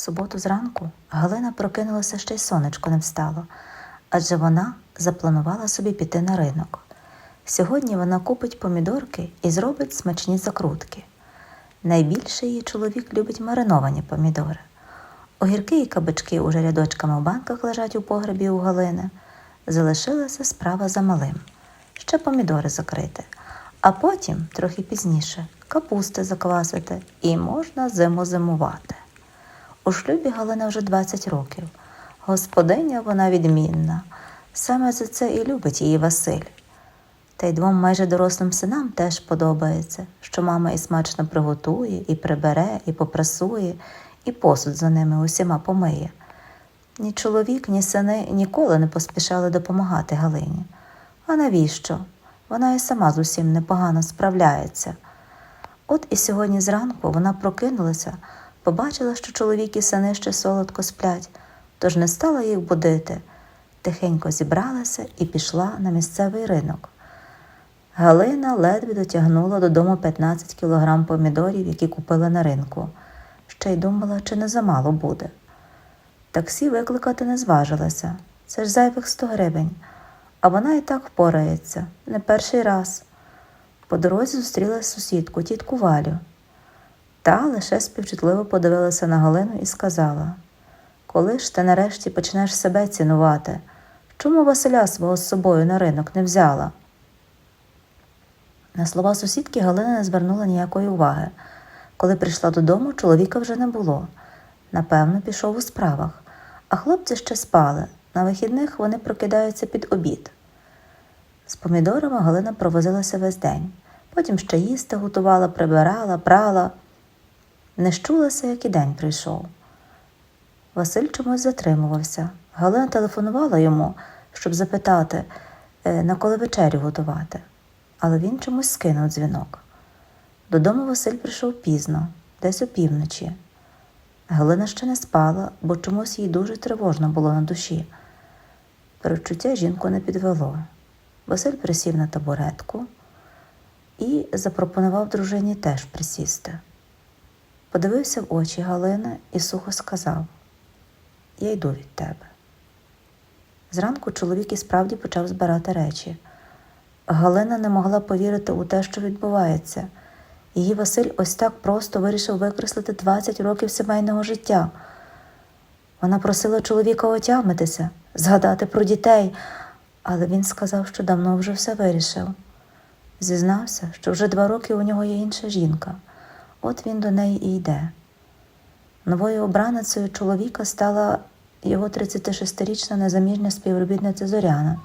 суботу зранку Галина прокинулася ще й сонечко не встало, адже вона запланувала собі піти на ринок. Сьогодні вона купить помідорки і зробить смачні закрутки. Найбільше її чоловік любить мариновані помідори. Огірки і кабачки уже рядочками в банках лежать у погребі у Галини. Залишилася справа за малим. Ще помідори закрити, а потім, трохи пізніше, капусти заквасити і можна зиму зимувати. У шлюбі Галина вже 20 років. Господиня вона відмінна. Саме за це і любить її Василь. Та й двом майже дорослим синам теж подобається, що мама і смачно приготує, і прибере, і попрасує, і посуд за ними усіма помиє. Ні чоловік, ні сини ніколи не поспішали допомагати Галині. А навіщо? Вона і сама з усім непогано справляється. От і сьогодні зранку вона прокинулася, побачила, що чоловік і сини ще солодко сплять, тож не стала їх будити. Тихенько зібралася і пішла на місцевий ринок. Галина ледве дотягнула додому 15 кілограм помідорів, які купила на ринку. Ще й думала, чи не замало буде. Таксі викликати не зважилася. Це ж зайвих 100 гривень. А вона і так впорається, не перший раз. По дорозі зустріла сусідку, тітку Валю. Та лише співчутливо подивилася на Галину і сказала: Коли ж ти нарешті почнеш себе цінувати, чому Василя свого з собою на ринок не взяла? На слова сусідки Галина не звернула ніякої уваги. Коли прийшла додому, чоловіка вже не було. Напевно, пішов у справах, а хлопці ще спали. На вихідних вони прокидаються під обід. З помідорами Галина провозилася весь день. Потім ще їсти готувала, прибирала, прала. Не щулася, як і день прийшов. Василь чомусь затримувався. Галина телефонувала йому, щоб запитати, е, на коли вечерю готувати, але він чомусь скинув дзвінок. Додому Василь прийшов пізно, десь опівночі. Галина ще не спала, бо чомусь їй дуже тривожно було на душі. Перечуття жінку не підвело. Василь присів на табуретку і запропонував дружині теж присісти. Подивився в очі Галини і сухо сказав: Я йду від тебе. Зранку чоловік і справді почав збирати речі. Галина не могла повірити у те, що відбувається. Її Василь ось так просто вирішив викреслити 20 років сімейного життя. Вона просила чоловіка отямитися, згадати про дітей, але він сказав, що давно вже все вирішив. Зізнався, що вже два роки у нього є інша жінка, от він до неї і йде. Новою обраницею чоловіка стала його 36-річна незаміжня співробітниця Зоряна.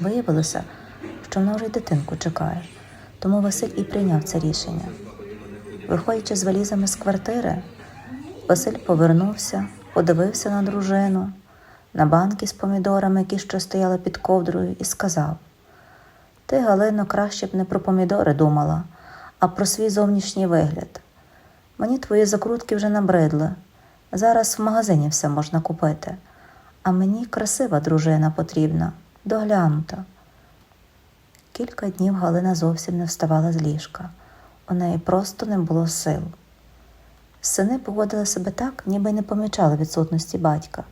Виявилося, що вона вже й дитинку чекає, тому Василь і прийняв це рішення. Виходячи з валізами з квартири, Василь повернувся, подивився на дружину, на банки з помідорами, які ще стояли під ковдрою, і сказав: Ти, Галино, краще б не про помідори думала, а про свій зовнішній вигляд. Мені твої закрутки вже набридли. Зараз в магазині все можна купити, а мені красива дружина потрібна, доглянута. Кілька днів Галина зовсім не вставала з ліжка. У неї просто не було сил. Сини поводили себе так, ніби не помічали відсутності батька,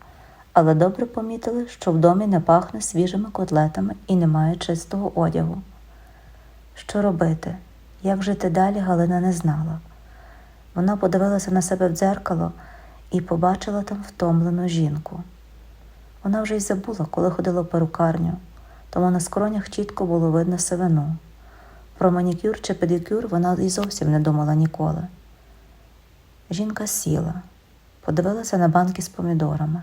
але добре помітили, що в домі не пахне свіжими котлетами і немає чистого одягу. Що робити? Як жити далі, Галина не знала. Вона подивилася на себе в дзеркало і побачила там втомлену жінку. Вона вже й забула, коли ходила в перукарню, тому на скронях чітко було видно сивину. Про манікюр чи педикюр вона і зовсім не думала ніколи. Жінка сіла, подивилася на банки з помідорами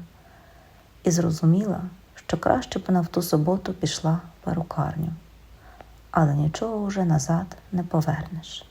і зрозуміла, що краще б вона в ту суботу пішла в перукарню, але нічого вже назад не повернеш.